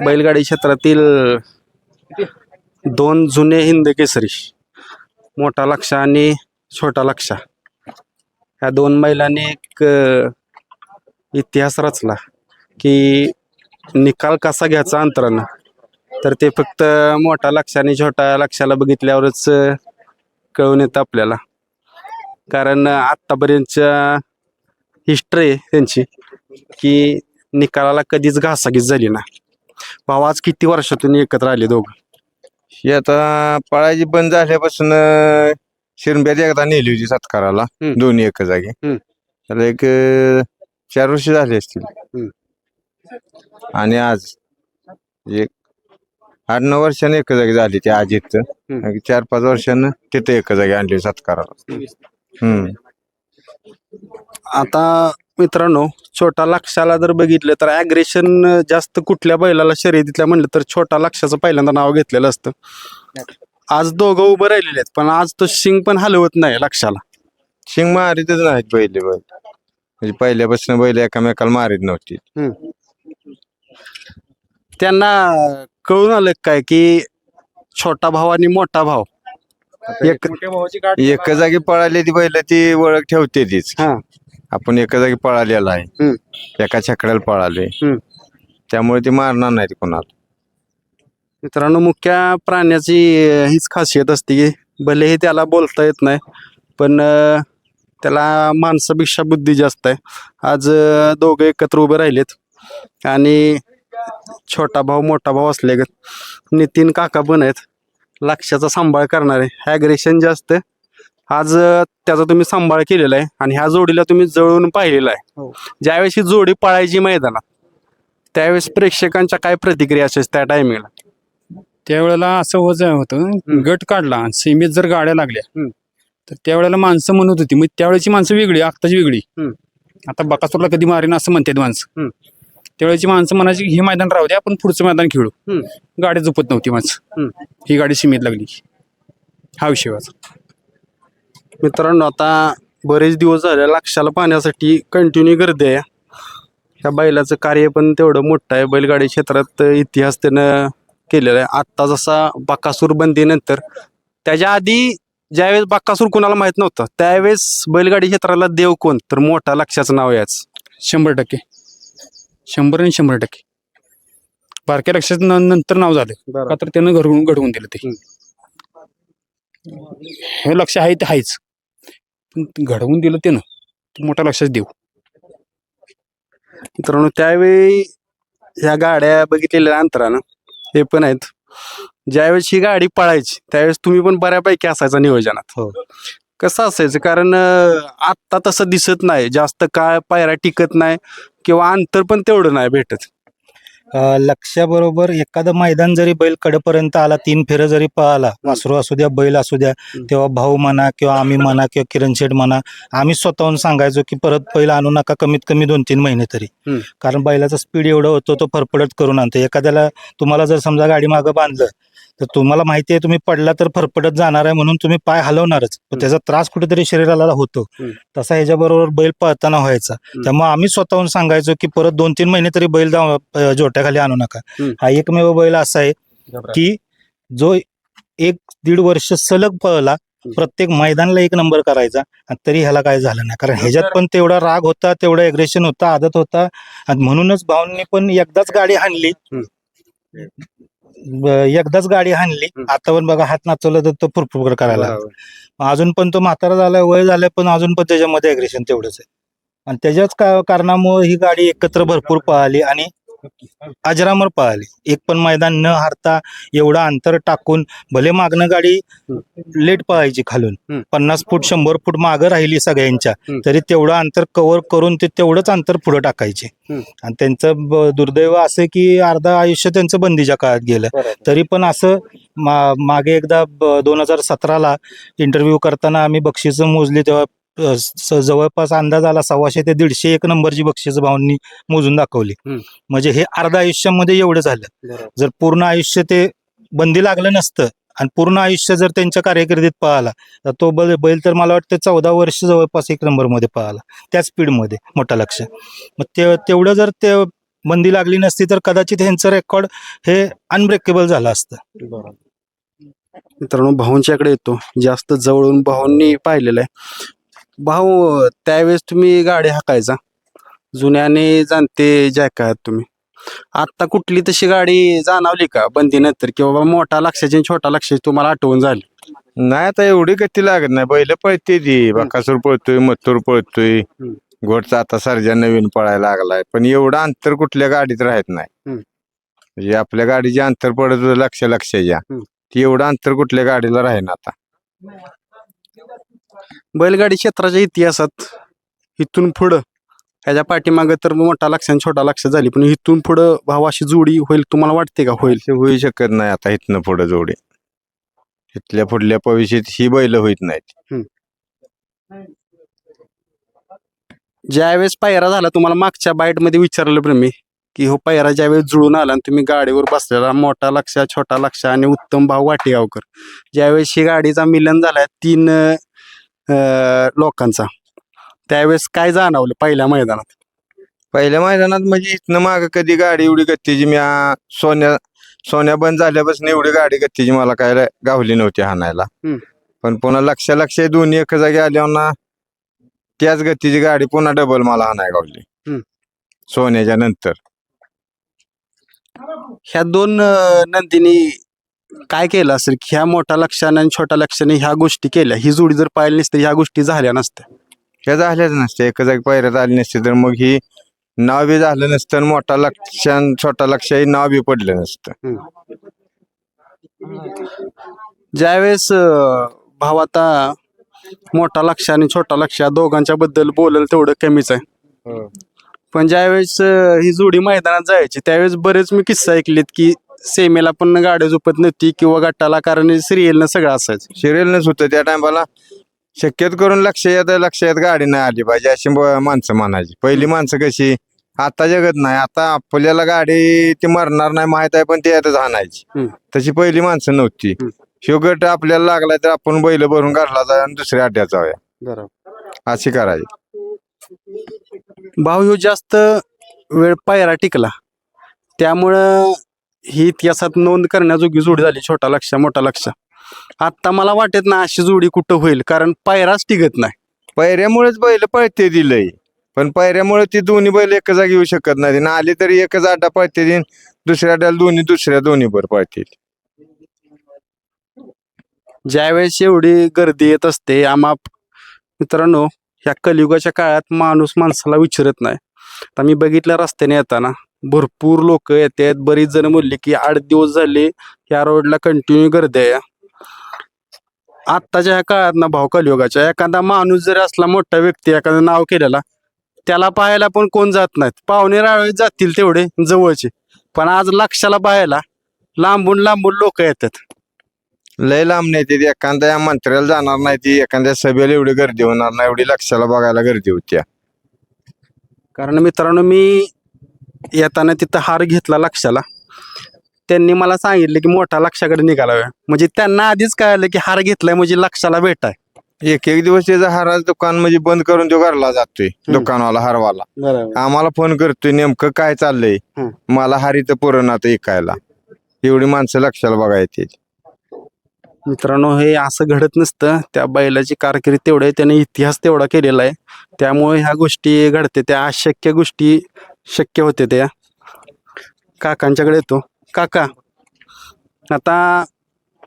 बैलगाडी क्षेत्रातील दोन जुने हिंद केसरी मोठा लक्षा आणि छोटा लक्षा ह्या दोन बैलांनी एक इतिहास रचला की निकाल कसा घ्यायचा अंतरानं. तर ते फक्त मोठा लक्ष आणि छोटा लक्षाला बघितल्यावरच कळून येतं आपल्याला. कारण आत्तापर्यंतच्या हिस्ट्री आहे त्यांची की निकालाला कधीच घासाघीस झाली ना भाऊ आज किती वर्षातून एकत्र आले दोघं ही आता पळायची बंद झाल्यापासून शिरंब्यात एकदा नेली होती सत्काराला हम्म. दोन्ही एका जागी हम्म. त्याला एक अं, चार वर्ष झाली असतील. आणि आज एक आठ नऊ वर्षाने एका जागी झाली ती आज इथं हम्म. आणि चार पाच वर्षानं तिथं एका जागी आणली सत्काराला हम्म आता मित्रांनो छोटा लक्षाला जर बघितलं तर ॲग्रेशन जास्त कुठल्या बैलाला शर्यतीतल्या म्हणलं तर छोटा लक्षाचं पहिल्यांदा नाव घेतलेलं असतं. आज दोघं उभं राहिलेले आहेत पण आज तो शिंग पण हलवत नाही लक्षाला शिंग मारीतच नाहीत पहिले बैल. म्हणजे पहिल्यापासून बैल एकामेकाला मारीत नव्हती. त्यांना कळून आलं काय की छोटा भाव आणि मोठा भाव. एक एका जागी पळाली ती बैल ती ओळख ठेवते तीच. हा. आपण एका जागी पळालेला आहे. हम्म. एका छकड्याला पळाले. हम्म. त्यामुळे ती मारणार नाही कोणाला. मित्रांनो मुख्य प्राण्याची अं, हीच खासियत असते की भलेही त्याला बोलता येत नाही पण अं, त्याला माणसापेक्षा बुद्धी जास्त आहे. आज अं, दोघं एकत्र उभे राहिलेत. आणि छोटा भाऊ मोठा भाऊ असले नितीन काका पण आहेत. लक्षाचा सांभाळ करणारे ॲग्रेशन जास्त आज अं, त्याचा तुम्ही सांभाळ केलेला आहे आणि ह्या जोडीला तुम्ही जवळून पाहिलेला आहे. ज्यावेळेस ही जोडी पळायची मैदानात त्यावेळेस प्रेक्षकांच्या काय प्रतिक्रिया असायच्या त्या टायमिंगला त्यावेळेला असं होत होतं गट काढला आणि सीमेत जर गाड्या लागल्या. तर त्यावेळेला माणसं म्हणत होती. मग त्यावेळेची माणसं वेगळी आत्ताची वेगळी. आता बकासूरला कधी मारेन असं म्हणतात माणसं. त्यावेळेची माणसं म्हणायची हे मैदान राहू दे आपण पुढचं मैदान खेळू. गाडी झोपत नव्हती माणसं. ही गाडी सीमेत लागली. हा विषय होता. मित्रांनो आता बरेच दिवस झाले लक्षाला पाहण्यासाठी कंटिन्यू गर्दी आहे. ह्या बैलाचं कार्य पण तेवढं मोठं आहे. बैलगाडी क्षेत्रात इतिहास त्यानं केलेला आहे. आत्ता जसा बकासूर बंदीनंतर त्याच्या आधी ज्यावेळेस बकासूर कोणाला माहीत नव्हतं त्यावेळेस बैलगाडी क्षेत्राला देव कोण? तर मोठा लक्षाचं नाव याच. शंभर टक्के. शंभर आणि शंभर टक्के. बारक्या लक्षात न- नंतर नाव झालं. का तर त्यानं घडवून घडवून दिलं ते. हे लक्ष आहे ते आहेच. पण घडवून दिलं त्यानं ते मोठा लक्षात देऊ. मित्रांनो त्यावेळी ह्या गाड्या बघितलेल्या अंतरानं हे पण आहेत. ज्यावेळेस ही गाडी पळायची त्यावेळेस तुम्ही पण बऱ्यापैकी असायचा नियोजनात. हो. कसं असायचं? कारण अं, आत्ता तसं दिसत नाही. जास्त काळ पायऱ्या टिकत नाही किंवा अंतर पण तेवढं नाही भेटत. अ, लक्षाबरोबर एखादं मैदान जरी बैल कडेपर्यंत आला तीन फेरं जरी पळाला वासरू असू द्या बैल असू द्या हम्म. तेव्हा भाऊ म्हणा किंवा आम्ही म्हणा किंवा किरण शेठ म्हणा आम्ही स्वतःहून सांगायचो की परत बैल आणू नका कमीत कमी दोन तीन महिने तरी. हम्म. कारण बैलाचा स्पीड एवढं होतो तो फरफडत करून आणतो. एखाद्याला तुम्हाला जर समजा गाडी मागं बांधलं तर तुम्हाला माहिती आहे तुम्ही पडला तर फरफडत जाणार आहे म्हणून तुम्ही पाय हलवणारच. पण त्याचा त्रास कुठेतरी शरीराला होतो. तसा ह्याच्याबरोबर बैल पळताना व्हायचा. त्यामुळे आम्ही स्वतःहून सांगायचो की परत दोन तीन महिने तरी बैल जोट्याखाली आणू नका. हा एकमेव बैल असा आहे की जो एक दीड वर्ष सलग पळला प्रत्येक मैदानला एक नंबर करायचा आणि तरी ह्याला काय झालं नाही. कारण ह्याच्यात पण तेवढा राग होता तेवढा एग्रेशन होता आदत होता. म्हणूनच भाऊंनी पण एकदाच गाडी हाणली ब- एकदाच गाडी हाणली हम्म. आता पण बघा हात नाचवलं तर तो फुरफुर करायला लागला. अजून पण तो म्हातारा झालाय वय झालंय पण अजून पण त्याच्यामध्ये अग्रेशन तेवढंच आहे आणि त्याच्याच का कारणामुळे ही गाडी एकत्र भरपूर पळाली आणि अजरामर पळाली. एक पण मैदान न हारता एवढं अंतर टाकून भले मागणं गाडी लेट पळायची खालून. पन्नास फूट शंभर फूट मागं राहिली सगळ्यांच्या. तरी तेवढं अंतर कव्हर करून ते तेवढंच अंतर पुढे टाकायचे. आणि त्यांचं दुर्दैव असं की अर्धा आयुष्य त्यांचं बंदीच्या काळात गेलं. तरी पण असं मा मागे एकदा दोन हजार सतराला इंटरव्ह्यू करताना आम्ही बक्षिसं मोजली तेव्हा स- जवळपास अंदाज आला सव्वाशे ते दीडशे एक नंबरची बक्षीस भाऊंनी मोजून दाखवली. हम्म. म्हणजे हे अर्धा आयुष्यामध्ये एवढं झालं. जर पूर्ण आयुष्य ते बंदी लागलं नसतं आणि पूर्ण आयुष्य जर त्यांच्या कारकिर्दीत पळाला तर तो बैल बैल तर मला वाटतं चौदा वर्ष जवळपास एक नंबरमध्ये पळाला त्या स्पीडमध्ये मोठा लक्ष. मग ते तेवढं जर ते बंदी लागली नसती तर कदाचित ह्यांचं रेकॉर्ड हे अनब्रेकेबल झालं असतं. मित्रांनो भाऊंच्याकडे येतो. जास्त जवळून भाऊंनी पाहिलेलं आहे. भाऊ त्यावेळेस तुम्ही गाडी हाकायचा. जुन्याने जाणते जॅक आहात तुम्ही. आत्ता कुठली तशी गाडी जाणवली का बंदीनंतर? किंवा बाबा मोठा लक्षाची आणि छोटा लक्षाची तुम्हाला आठवण झाली. नाही आता एवढी गती लागत नाही. बैल पळते ती. बकासूर पळतोय मथुर पळतोय. घोडचा आता सर्जा नवीन पळायला लागलाय. पण एवढं अंतर कुठल्या गाडीत राहत नाही. म्हणजे आपल्या गाडीचे अंतर पडत होतं लक्ष लक्षाच्या. हम्म. ती एवढं अंतर कुठल्या गाडीला राहीन आता. बैलगाडी क्षेत्राच्या इतिहासात इथून पुढं ह्याच्या पाठीमागं तर मोठा लक्ष आणि छोटा लक्ष झाली. पण इथून पुढं भाऊ अशी जोडी होईल तुम्हाला वाटते का? होईल. होऊ शकत नाही आता इथनं पुढं जोडी. इथल्या पुढल्या भविष्यात ही बैल होईत नाहीत. ज्यावेळेस पायरा झाला तुम्हाला मागच्या बाईटमध्ये विचारलं बरं मी की हो पायरा ज्यावेळेस जुळून आला आणि तुम्ही गाडीवर बसलेला मोठा लक्ष छोटा लक्ष आणि उत्तम भाऊ वाटेगावकर. ज्यावेळेस ही गाडीचा मिलन झाला तीन अं, लोकांचा. त्यावेळेस काय जाणवलं पहिल्या मैदानात? पहिल्या मैदानात म्हणजे इथनं माग कधी गाडी एवढी गत्तीची मी आ- सोन्या सोन्या बंद झाल्यापासून एवढी गाडी गत्तीची मला काय गावली नव्हती हाणायला. हम्म. पण पुन्हा लक्ष लक्ष दोन्ही एका जागी आल्यावर ना त्याच गतीची गाडी पुन्हा डबल मला हाणाय गावली. हम्म. सोन्याच्या नंतर. ह्या दोन अं, नंदीनी काय केलं असेल की ह्या मोठा लक्षाने आणि छोटा लक्षाने ह्या गोष्टी केल्या? ही जोडी जर पाहिली नसते ह्या गोष्टी झाल्या नसत्या. ह्या झाल्याच नसते एका जागी पायऱ्यात आली नसते तर मग ही नाव बी झालं नसतं आणि मोठा लक्ष आणि छोटा लक्ष हे नाव बी पडलं नसतं. ज्यावेळेस अं, भाव आता मोठा लक्ष आणि छोटा लक्ष या दोघांच्या बद्दल बोलल तेवढं कमीच आहे. पण ज्यावेळेस अं, ही जोडी मैदानात जायची त्यावेळेस बरेच मी किस्से ऐकलेत की सेमेला पण गाड्या झोपत नव्हती किंवा गटाला कारण सिरियलनं सगळं असायचं. सिरियलनच होतं त्या टायमाला शक्यतो करून लक्ष येत लक्ष येत गाडी नाही आली पाहिजे अशी ब- माणसं म्हणायची. पहिली माणसं कशी आता जगत नाही आता आपल्याला गाडी ती मरणार नाही माहीत आहे पण ती येतच हाणायची. हम्म. तशी पहिली माणसं नव्हती. हम्म. शेवगट आपल्याला लागलाय तर आपण बैल भरून काढला जाऊया आणि दुसऱ्या अड्ड्यात जाऊया. बरोबर. अशी करायची. भाऊ ह्यो जास्त वेळ पायरा टिकला. त्यामुळं ही इतिहासात नोंद करण्याजोगी जोडी झाली छोटा लक्ष मोठा लक्ष आता मला वाटत ना अशी जोडी कुठं होईल कारण पायराच टिकत नाही. पैऱ्यामुळेच बैल पळते दिलंय पण पैऱ्यामुळे ती दोन्ही बैल एका जागी येऊ शकत नाही ना आली तरी एकच अड्डा पळते दिन दुसऱ्या अड्ड्याला दोन्ही दुसऱ्या दोन्ही बर पळतील ज्यावेळेस एवढी गर्दी येत असते आमाप मित्रांनो ह्या कलियुगाच्या काळात माणूस माणसाला विचारत नाही. आता मी बघितलं रस्त्याने येताना भरपूर लोक येतात बरीच जण म्हणली की आठ दिवस झाले या रोडला कंटिन्यू गर्दी आहे. आत्ताच्या ह्या काळात ना भाऊ कलियुगाच्या एखादा माणूस जरी असला मोठा व्यक्ती एखादं नाव केलेला त्याला पाहायला पण कोण जात नाहीत. पाहुणे रावळे जातील तेवढे जवळचे. पण आज लक्षाला पाहायला लांबून लांबून लोक येतात. लय लांब नाही ती. एखाद्या मंत्र्याला जाणार नाही ती. एखाद्या सभेला एवढी गर्दी होणार नाही. एवढी लक्षाला बघायला गर्दी होती. कारण मित्रांनो मी येताना तिथं हार घेतला लक्षाला. त्यांनी मला सांगितलं की मोठा लक्षाकडे निघाला वेळ म्हणजे त्यांना आधीच कळालं की हार घेतलाय म्हणजे लक्षाला भेटाय. एक एक दिवस त्याचं हाराचं दुकान म्हणजे बंद करून तो घरला जातोय दुकानवाला हारवाला. आम्हाला फोन करतोय नेमकं काय चाललंय? हं. मला हारीचं पुरण आता ऐकायला. एवढी माणसं लक्षाला बघा येते मित्रांनो हे असं घडत नसतं. त्या बैलाची कारकीर्द तेवढं त्याने इतिहास तेवढा केलेला आहे. त्यामुळे ह्या गोष्टी घडते त्या अशक्य गोष्टी शक्य होते त्या काकांच्याकडे येतो. काका आता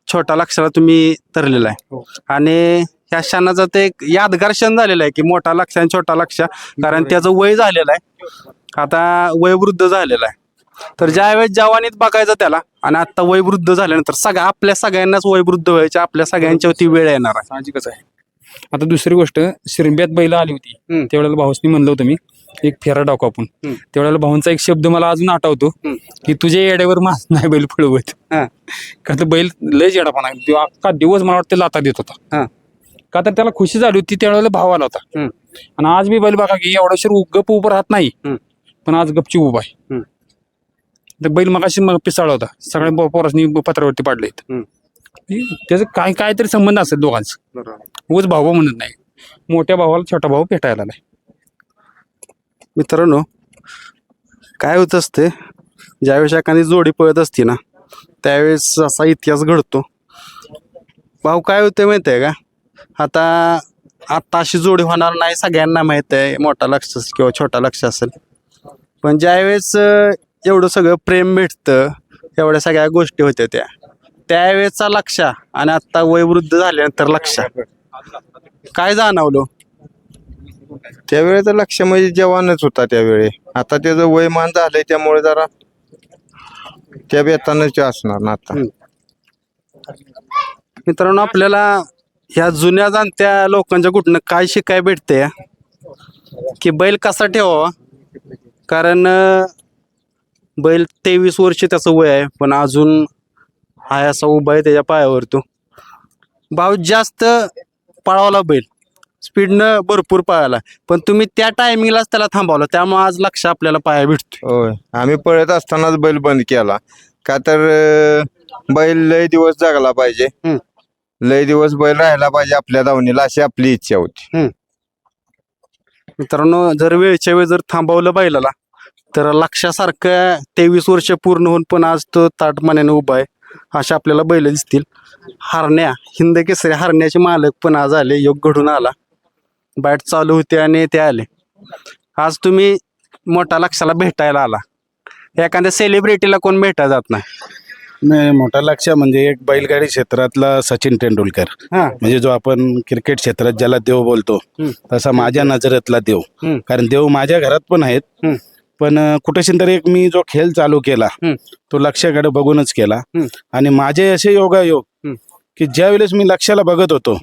छोटा लक्षाला तुम्ही तरलेला आहे. आणि ह्या क्षणाचा ते एक यादगार क्षण झालेला आहे की मोठा लक्ष आणि छोटा लक्ष कारण त्याचं वय झालेलं आहे. आता वयवृद्ध झालेलं आहे. तर ज्यावेळेस जवानीत बघायचं त्याला आणि आता वयवृद्ध झाल्यानंतर सगळ्या आपल्या सगळ्यांनाच वयवृद्ध व्हायचे आपल्या सगळ्यांच्यावरती वेळ येणार आहे. साहजिकच आहे. आता दुसरी गोष्ट शिरंब्यात बैल आली होती. त्यावेळेला भाऊसनी म्हणलं होतं मी एक फेरा टाकू आपण. त्यावेळेला भाऊंचा एक शब्द मला अजून आठवतो. की तुझ्या येड्यावर मास नाही बैल पळवत हा. का तर बैल लय येडापणा अख्खा दिवस मला वाटतं लाता देत. होता का तर त्याला खुशी झाली होती त्यावेळेला भाव आला होता. आणि आज मी बैल बघा की एवढा शिर गप उभं राहत नाही. पण आज गपची उभा आहे. तर बैल मगाशी मग पिसाळ होता सगळ्या पो- पोरासनी पत्रावरती पाडले. त्याचं काय काहीतरी संबंध असेल दोघांचं उगाच भाऊ म्हणत नाही मोठ्या भावाला छोटा भाऊ भेटायला आलाय मित्रांनो काय होत असते ज्यावेळेस एखादी जोडी पळत असते ना त्यावेळेस असा इतिहास घडतो. भाऊ काय होते माहिती आहे का? आता आत्ता अशी जोडी होणार नाही सगळ्यांना माहीत आहे मोठा लक्ष असेल किंवा छोटा लक्ष असेल. पण ज्यावेळेस एवढं सगळं प्रेम भेटतं एवढ्या सगळ्या गोष्टी होत्या त्या त्यावेळेचा लक्ष आणि आत्ता वयवृद्ध झाल्यानंतर लक्ष. काय जाणवलं? त्यावेळेचं लक्ष म्हणजे जवानच होता त्यावेळी. आता त्याचं वयमान झालंय त्यामुळे जरा त्या बेतानच असणार ना आता. मित्रांनो आपल्याला ह्या जुन्या जाणत्या लोकांच्या कुठनं काय शिकाय भेटते की बैल कसा ठेवावा? कारण अं, बैल तेवीस वर्ष त्याचं वय आहे पण अजून हाय असा उभा आहे त्याच्या पायावर तो. भाऊ जास्त पळावला बैल स्पीडनं भरपूर पळाला. पण तुम्ही त्या टायमिंगलाच त्याला थांबवलं. त्यामुळे आज लक्ष आपल्याला पाया भेटतो होय. आम्ही पळत असतानाच बैल बंद केला. का तर अं, बैल लय दिवस जगला पाहिजे. हम्म. लय दिवस बैल राहायला पाहिजे आपल्या दावणीला अशी आपली इच्छा होती. मित्रांनो जर वेळच्या वेळ जर थांबवलं बैलाला तर लक्षासारखं तेवीस वर्ष पूर्ण होऊन पण आज तो ताटमान्याने उभा आहे. अशा आपल्याला बैल दिसतील. हरण्या हिंद केसरी हरण्याचे मालक पण आज आले. योग घडून आला. बॅट चालू होते आणि ते आले आज तुम्ही मोठा लक्षाला भेटायला आला एखाद्या सेलिब्रिटीला कोण भेटायला जात नाही नाही मोठा लक्ष म्हणजे एक बैलगाडी क्षेत्रातला सचिन तेंडुलकर हा म्हणजे जो आपण क्रिकेट क्षेत्रात ज्याला देव बोलतो हम्म. तसा माझ्या नजरेतला देव हम्म. कारण देव माझ्या घरात पण आहेत हम्म. पण अं, कुठेशी तरी एक मी जो खेळ चालू केला हम्म. तो लक्षाकडे बघूनच केला हम्म. आणि माझे असे योगायोग. की ज्या वेळेस मी लक्षाला बघत होतो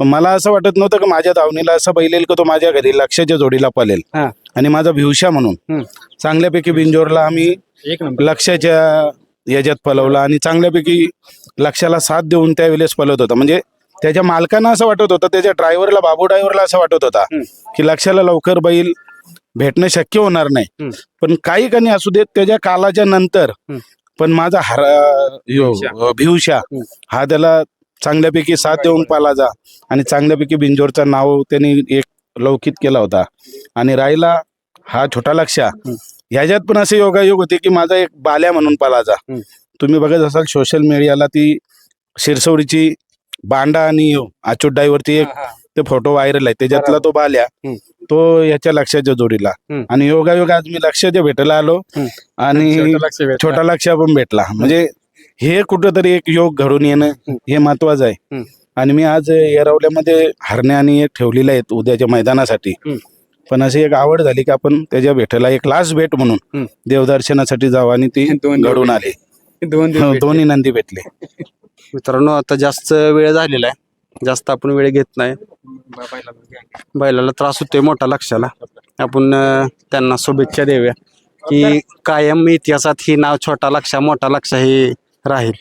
पण मला असं वाटत नव्हतं की माझ्या दावणीला असं बैल येईल की तो माझ्या घरी लक्षाच्या जोडीला पलेल हा. आणि माझा भिवशा म्हणून. चांगल्यापैकी बिंजोरला आम्ही लक्षाच्या याच्यात पलवला आणि चांगल्यापैकी लक्षाला साथ देऊन त्यावेळेस पलवत होता म्हणजे त्याच्या मालकांना असं वाटत होतं त्याच्या ड्रायव्हरला बाबू ड्रायव्हरला असं वाटत होता. की लक्षाला लवकर बैल भेटणं शक्य होणार नाही. पण काही कणी असू देत त्याच्या कालाच्या नंतर. पण माझा हर भिवशा. हा त्याला चांगल्यापैकी साथ देऊन पालाजा आणि चांगल्यापैकी बिंजोरचं नाव त्यांनी एक लौकिक केला होता. आणि राहिला हा छोटा लक्षा ह्याच्यात पण असे योगायोग होते की माझा एक बाल्या म्हणून पालाजा हम्म. तुम्ही बघत असाल सोशल मीडियाला ती शिरसवडीची बांडा आणि यो, अचूट डायवरती एक ते फोटो व्हायरल आहे. त्याच्यातला तो बाल्या. तो याच्या लक्षाच्या जोडीला. आणि योगायोग आज मी लक्षाच्या भेटायला आलो. आणि छोटा लक्ष पण भेटला. म्हणजे हे कुठंतरी एक योग घडून येणं हे महत्वाचं आहे. आणि मी आज येरवल्यामध्ये हरण्या आणि एक ठेवलेल्या आहेत उद्याच्या मैदानासाठी. पण अशी एक आवड झाली की आपण त्याच्या भेटेला एक लास्ट भेट. म्हणून देवदर्शनासाठी जावं आणि ती घडून आली. हो, दोन्ही नंदी भेटले. मित्रांनो आता जास्त वेळ झालेला आहे. जास्त आपण वेळ घेत नाही. बैलाला त्रास होतोय मोठा लक्षाला. आपण त्यांना शुभेच्छा देऊया की कायम इतिहासात ही नाव छोटा लक्षा मोठा लक्षा हे राहील